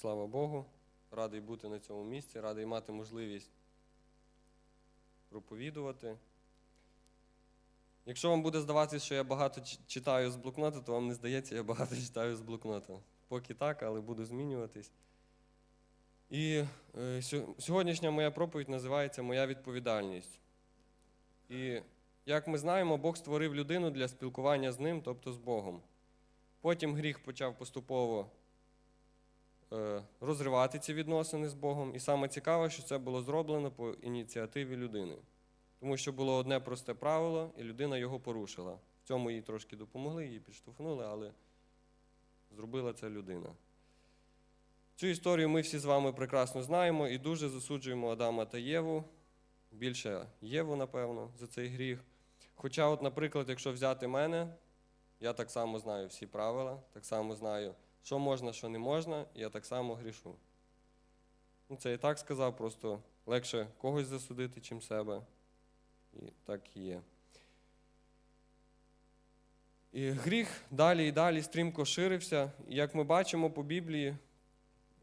слава Богу. Радий бути на цьому місці, радий мати можливість проповідувати. Якщо вам буде здаватися, що я багато читаю з блокнота, то вам не здається, я багато читаю з блокнота. Поки так, але буду змінюватись. І е, сьогоднішня моя проповідь називається Моя відповідальність. І як ми знаємо, Бог створив людину для спілкування з ним, тобто з Богом. Потім гріх почав поступово розривати ці відносини з Богом. І саме цікаве, що це було зроблено по ініціативі людини. Тому що було одне просте правило, і людина його порушила. В цьому їй трошки допомогли, її підштовхнули, але зробила це людина. Цю історію ми всі з вами прекрасно знаємо і дуже засуджуємо Адама та Єву, більше Єву, напевно, за цей гріх. Хоча, от, наприклад, якщо взяти мене, я так само знаю всі правила, так само знаю, що можна, що не можна, я так само грішу. Ну, це і так сказав, просто легше когось засудити, чим себе. І так і є. І гріх далі і далі стрімко ширився. І як ми бачимо по Біблії,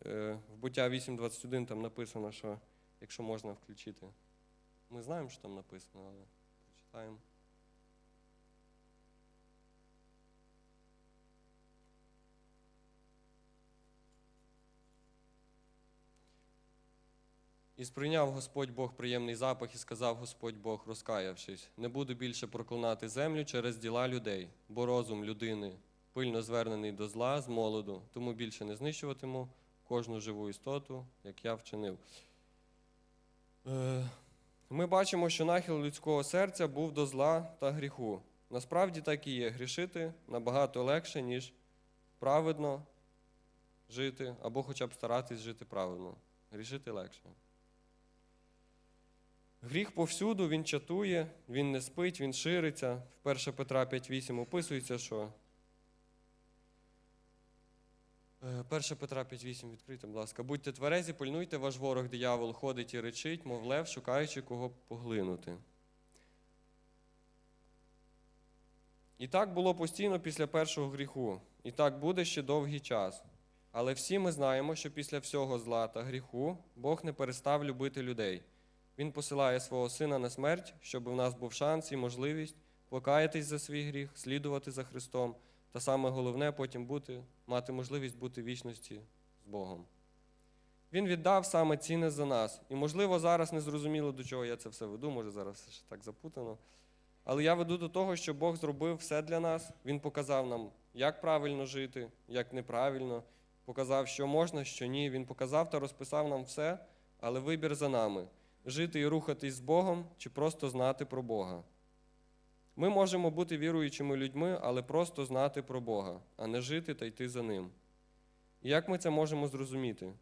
е, в буття 8.21 там написано, що якщо можна включити. Ми знаємо, що там написано, але прочитаємо. І сприйняв Господь Бог приємний запах і сказав Господь Бог, розкаявшись, не буду більше проклинати землю через діла людей, бо розум людини пильно звернений до зла з молоду, тому більше не знищуватиму кожну живу істоту, як я вчинив. Е, Ми бачимо, що нахил людського серця був до зла та гріху. Насправді так і є. Грішити набагато легше, ніж праведно жити, або хоча б старатись жити правильно. Грішити легше. Гріх повсюду, він чатує, він не спить, він шириться. В 1 Петра 5.8 описується, що. Е, 1 Петра 5.8 відкрийте, будь ласка. Будьте тверезі, пильнуйте, ваш ворог диявол ходить і речить, мов лев, шукаючи кого поглинути. І так було постійно після першого гріху, і так буде ще довгий час. Але всі ми знаємо, що після всього зла та гріху Бог не перестав любити людей. Він посилає свого сина на смерть, щоб у нас був шанс і можливість покаятись за свій гріх, слідувати за Христом, та саме головне потім бути, мати можливість бути в вічності з Богом. Він віддав саме цінне за нас. І, можливо, зараз не зрозуміло, до чого я це все веду, може зараз ще так запутано. Але я веду до того, що Бог зробив все для нас. Він показав нам, як правильно жити, як неправильно, показав, що можна, що ні. Він показав та розписав нам все, але вибір за нами жити і рухатись з Богом чи просто знати про Бога. Ми можемо бути віруючими людьми, але просто знати про Бога, а не жити та йти за Ним. І як ми це можемо зрозуміти?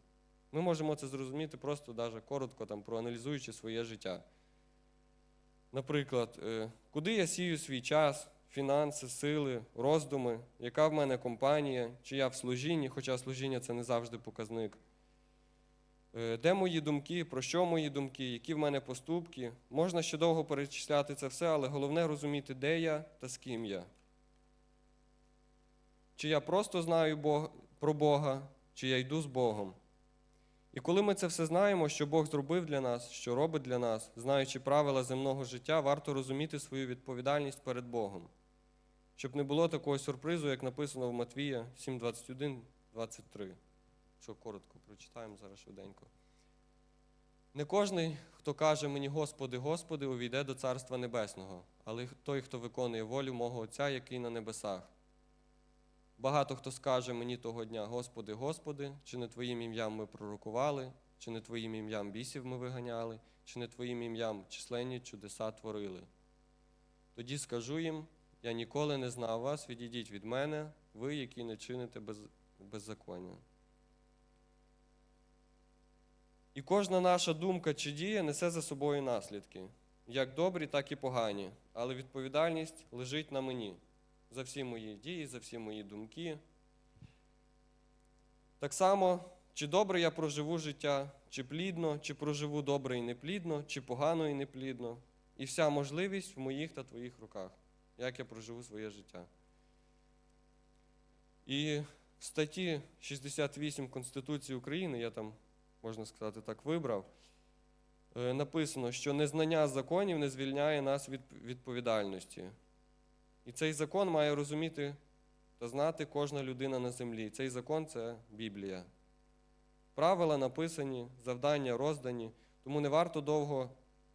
Ми можемо це зрозуміти просто даже коротко, там, проаналізуючи своє життя. Наприклад, е, куди я сію свій час, фінанси, сили, роздуми, яка в мене компанія, чи я в служінні, хоча служіння це не завжди показник. Е, Де мої думки, про що мої думки, які в мене поступки. Можна ще довго перечисляти це все, але головне розуміти, де я та з ким я. Чи я просто знаю про Бога, чи я йду з Богом. І коли ми це все знаємо, що Бог зробив для нас, що робить для нас, знаючи правила земного життя, варто розуміти свою відповідальність перед Богом. Щоб не було такого сюрпризу, як написано в Матвія 7, 21, 23 що коротко прочитаємо зараз швиденько. Не кожний, хто каже мені, Господи, Господи, увійде до Царства Небесного, але той, хто виконує волю мого Отця, який на небесах. Багато хто скаже мені того дня, Господи, Господи, чи не Твоїм ім'ям ми пророкували, чи не Твоїм ім'ям бісів ми виганяли, чи не Твоїм ім'ям численні чудеса творили. Тоді скажу їм: я ніколи не знав вас, відійдіть від мене, ви, які не чините без, беззаконня. І кожна наша думка чи дія несе за собою наслідки, як добрі, так і погані. Але відповідальність лежить на мені за всі мої дії, за всі мої думки. Так само, чи добре я проживу життя, чи плідно, чи проживу добре і неплідно, чи погано і неплідно. І вся можливість в моїх та твоїх руках, як я проживу своє життя. І в статті 68 Конституції України, я там, можна сказати так, вибрав, е, написано, що незнання законів не звільняє нас від відповідальності. І цей закон має розуміти та знати кожна людина на землі. Цей закон це Біблія. Правила написані, завдання роздані, тому не варто довго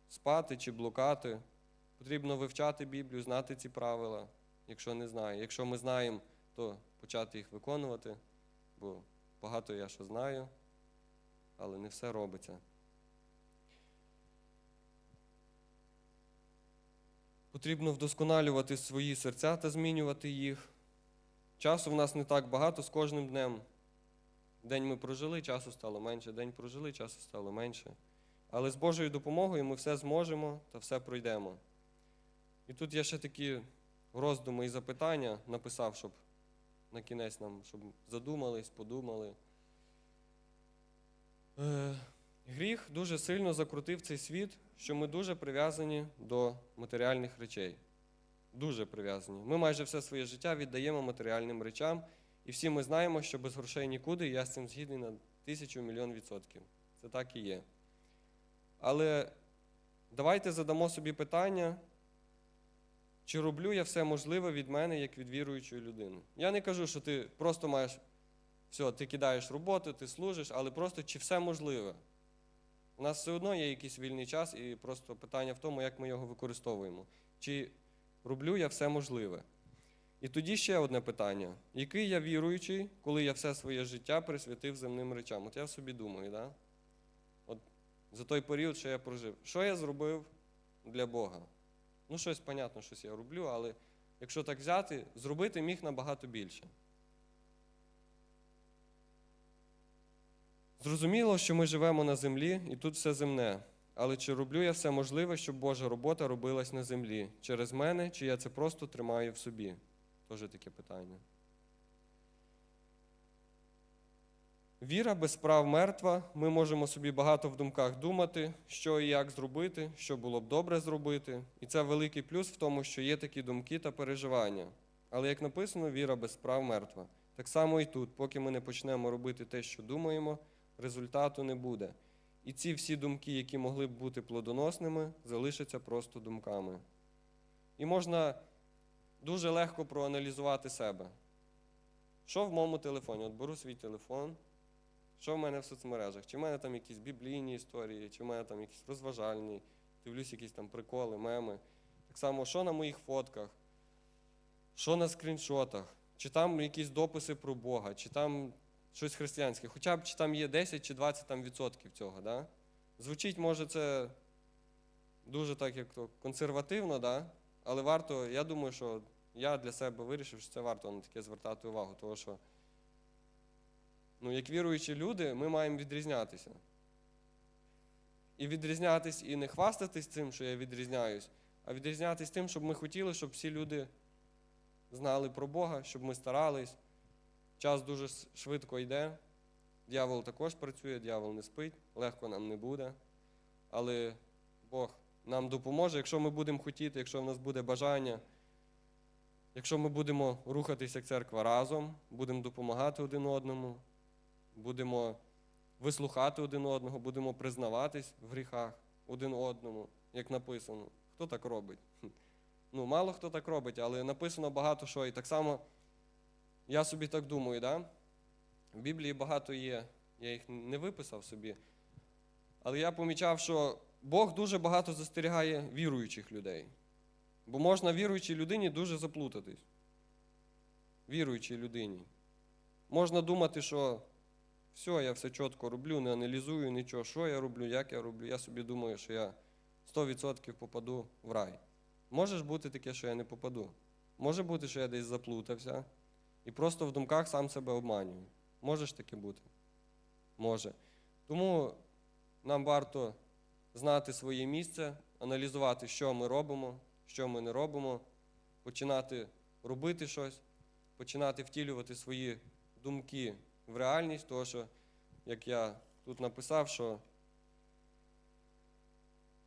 спати чи блукати. Потрібно вивчати Біблію, знати ці правила, якщо не знає. Якщо ми знаємо, то почати їх виконувати, бо багато я що знаю, але не все робиться. Потрібно вдосконалювати свої серця та змінювати їх. Часу в нас не так багато з кожним днем. День ми прожили, часу стало менше, день прожили, часу стало менше. Але з Божою допомогою ми все зможемо та все пройдемо. І тут я ще такі роздуми і запитання написав, щоб на кінець нам, щоб задумались, подумали. Е, гріх дуже сильно закрутив цей світ, що ми дуже прив'язані до матеріальних речей. Дуже прив'язані. Ми майже все своє життя віддаємо матеріальним речам, і всі ми знаємо, що без грошей нікуди, я з цим згідний на тисячу мільйон відсотків. Це так і є. Але давайте задамо собі питання, чи роблю я все можливе від мене, як від віруючої людини. Я не кажу, що ти просто маєш все, ти кидаєш роботу, ти служиш, але просто чи все можливе. У нас все одно є якийсь вільний час, і просто питання в тому, як ми його використовуємо. Чи роблю я все можливе? І тоді ще одне питання: який я віруючий, коли я все своє життя присвятив земним речам? От я собі думаю, да? От за той період, що я прожив, що я зробив для Бога? Ну, щось, понятно, щось я роблю, але якщо так взяти, зробити міг набагато більше. Зрозуміло, що ми живемо на землі і тут все земне. Але чи роблю я все можливе, щоб Божа робота робилась на землі через мене, чи я це просто тримаю в собі? Теж таке питання. Віра без справ мертва. Ми можемо собі багато в думках думати, що і як зробити, що було б добре зробити. І це великий плюс в тому, що є такі думки та переживання. Але як написано, віра без справ мертва. Так само і тут, поки ми не почнемо робити те, що думаємо, результату не буде. І ці всі думки, які могли б бути плодоносними, залишаться просто думками. І можна дуже легко проаналізувати себе. Що в моєму телефоні? От беру свій телефон, що в мене в соцмережах? Чи в мене там якісь біблійні історії, чи в мене там якісь розважальні, дивлюсь якісь там приколи, меми. Так само, що на моїх фотках, що на скріншотах, чи там якісь дописи про Бога, чи там щось християнське, хоча б чи там є 10 чи 20 там, відсотків цього. Да? Звучить, може, це дуже так, як то консервативно, да? але варто, я думаю, що я для себе вирішив, що це варто на таке звертати увагу, тому що ну, як віруючі люди, ми маємо відрізнятися. І відрізнятись і не хвастатись цим, що я відрізняюсь, а відрізнятись тим, щоб ми хотіли, щоб всі люди знали про Бога, щоб ми старались. Час дуже швидко йде. Дьявол також працює, дьявол не спить, легко нам не буде. Але Бог нам допоможе, якщо ми будемо хотіти, якщо в нас буде бажання, якщо ми будемо рухатися як церква разом, будемо допомагати один одному, будемо вислухати один одного, будемо признаватись в гріхах один одному, як написано. Хто так робить? Ну, мало хто так робить, але написано багато що. І так само я собі так думаю, да? в Біблії багато є, я їх не виписав собі. Але я помічав, що Бог дуже багато застерігає віруючих людей. Бо можна віруючій людині дуже заплутатись. Віруючій людині. Можна думати, що все, я все чітко роблю, не аналізую нічого, що я роблю, як я роблю. Я собі думаю, що я 100% попаду в рай. Може ж бути таке, що я не попаду. Може бути, що я десь заплутався і просто в думках сам себе обманюю. Може ж таке бути? Може. Тому нам варто знати своє місце, аналізувати, що ми робимо, що ми не робимо, починати робити щось, починати втілювати свої думки в реальність, тому що, як я тут написав, що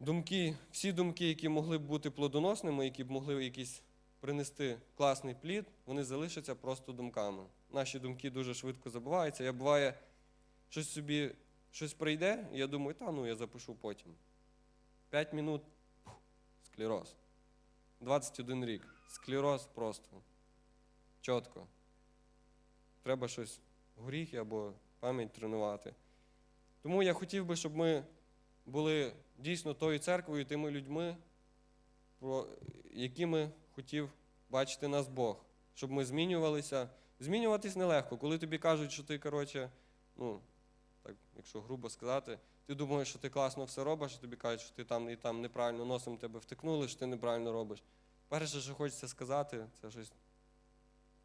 думки, всі думки, які могли б бути плодоносними, які б могли якісь принести класний плід, вони залишаться просто думками. Наші думки дуже швидко забуваються. Я буває, щось собі щось прийде, і я думаю, та ну я запишу потім. 5 минут пух, склероз. 21 рік. Склероз просто. Чітко. Треба щось горіхи або пам'ять тренувати. Тому я хотів би, щоб ми були дійсно тою церквою, тими людьми, якими хотів бачити нас Бог. Щоб ми змінювалися. Змінюватись нелегко. Коли тобі кажуть, що ти, коротше, ну, так, якщо грубо сказати, ти думаєш, що ти класно все робиш, а тобі кажуть, що ти там і там неправильно носом тебе втикнули, що ти неправильно робиш. Перше, що хочеться сказати, це щось,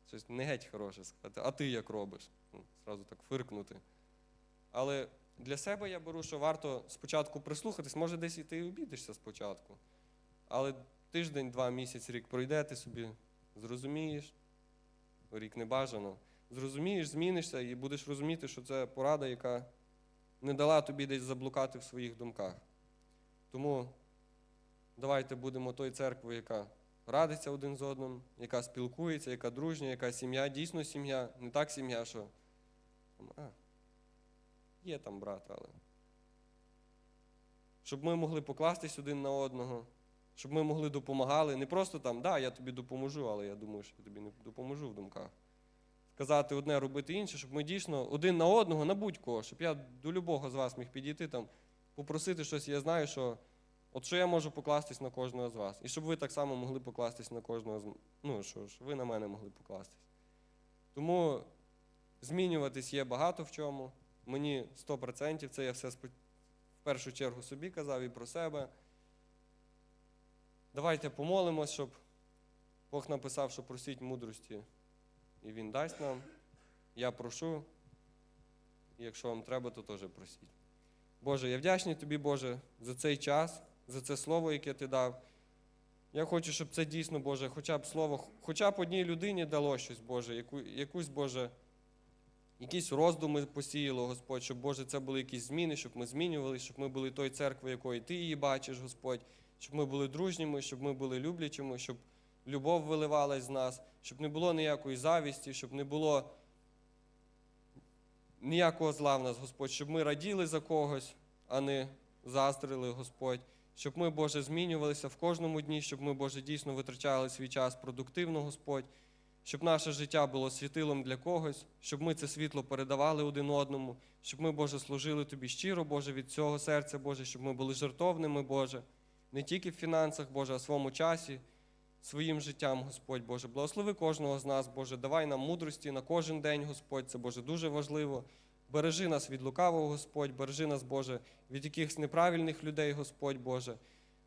щось не геть хороше сказати. А ти як робиш? Ну, Зразу так фиркнути. Але для себе я беру, що варто спочатку прислухатись, може десь і ти обідишся спочатку. Але тиждень, два місяць, рік пройде, ти собі зрозумієш, рік не бажано. Зрозумієш, змінишся і будеш розуміти, що це порада, яка не дала тобі десь заблукати в своїх думках. Тому давайте будемо той церквою, яка радиться один з одним, яка спілкується, яка дружня, яка сім'я, дійсно сім'я, не так сім'я, що а, є там брат, але. Щоб ми могли покластись один на одного, щоб ми могли допомагали. Не просто там, да, я тобі допоможу, але я думаю, що я тобі не допоможу в думках. Сказати одне, робити інше, щоб ми дійсно один на одного, на будь-кого, щоб я до любого з вас міг підійти там, попросити щось, я знаю, що от що я можу покластись на кожного з вас. І щоб ви так само могли покластись на кожного з ну, що ж, ви на мене могли покластись. Тому змінюватись є багато в чому. Мені 100% це я все в першу чергу собі казав і про себе. Давайте помолимось, щоб Бог написав, що просіть мудрості, і Він дасть нам. Я прошу. І якщо вам треба, то теж просіть. Боже, я вдячний тобі, Боже, за цей час, за це слово, яке ти дав. Я хочу, щоб це дійсно, Боже, хоча б слово, хоча б одній людині дало щось, Боже, яку, якусь, Боже, якісь роздуми посіяло, Господь, щоб, Боже, це були якісь зміни, щоб ми змінювалися, щоб ми були той церквою, якої Ти її бачиш, Господь, щоб ми були дружніми, щоб ми були люблячими, щоб любов виливалась з нас, щоб не було ніякої завісті, щоб не було ніякого зла в нас, Господь, щоб ми раділи за когось, а не заздрили, Господь. Щоб ми, Боже, змінювалися в кожному дні, щоб ми, Боже, дійсно витрачали свій час продуктивно, Господь, щоб наше життя було світилом для когось, щоб ми це світло передавали один одному, щоб ми, Боже, служили Тобі щиро, Боже, від цього серця, Боже, щоб ми були жертовними, Боже, не тільки в фінансах, Боже, а в своєму часі, своїм життям, Господь Боже. Благослови кожного з нас, Боже, давай нам мудрості на кожен день, Господь, це Боже дуже важливо. Бережи нас від лукавого, Господь, бережи нас, Боже, від якихось неправильних людей, Господь Боже.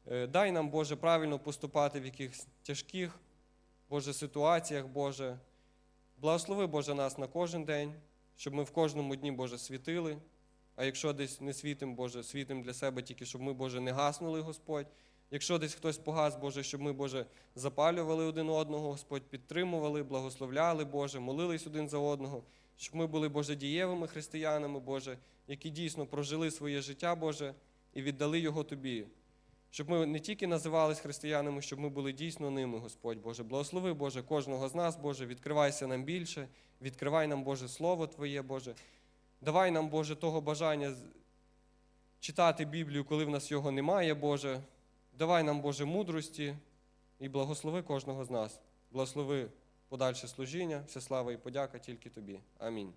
Е, Дай нам, Боже, правильно поступати в якихось тяжких, Боже, ситуаціях, Боже. Благослови, Боже, нас на кожен день, щоб ми в кожному дні, Боже, світили. А якщо десь не світим, Боже, світим для себе тільки, щоб ми, Боже, не гаснули, Господь. Якщо десь хтось погас, Боже, щоб ми, Боже, запалювали один одного, Господь, підтримували, благословляли, Боже, молились один за одного, щоб ми були, Боже, дієвими християнами, Боже, які дійсно прожили своє життя, Боже, і віддали його Тобі. Щоб ми не тільки називались християнами, щоб ми були дійсно ними, Господь Боже. Благослови, Боже, кожного з нас, Боже, відкривайся нам більше, відкривай нам, Боже, Слово Твоє, Боже. Давай нам, Боже, того бажання читати Біблію, коли в нас його немає, Боже. Давай нам, Боже, мудрості і благослови кожного з нас. Благослови подальше служіння, вся слава і подяка тільки Тобі. Амінь.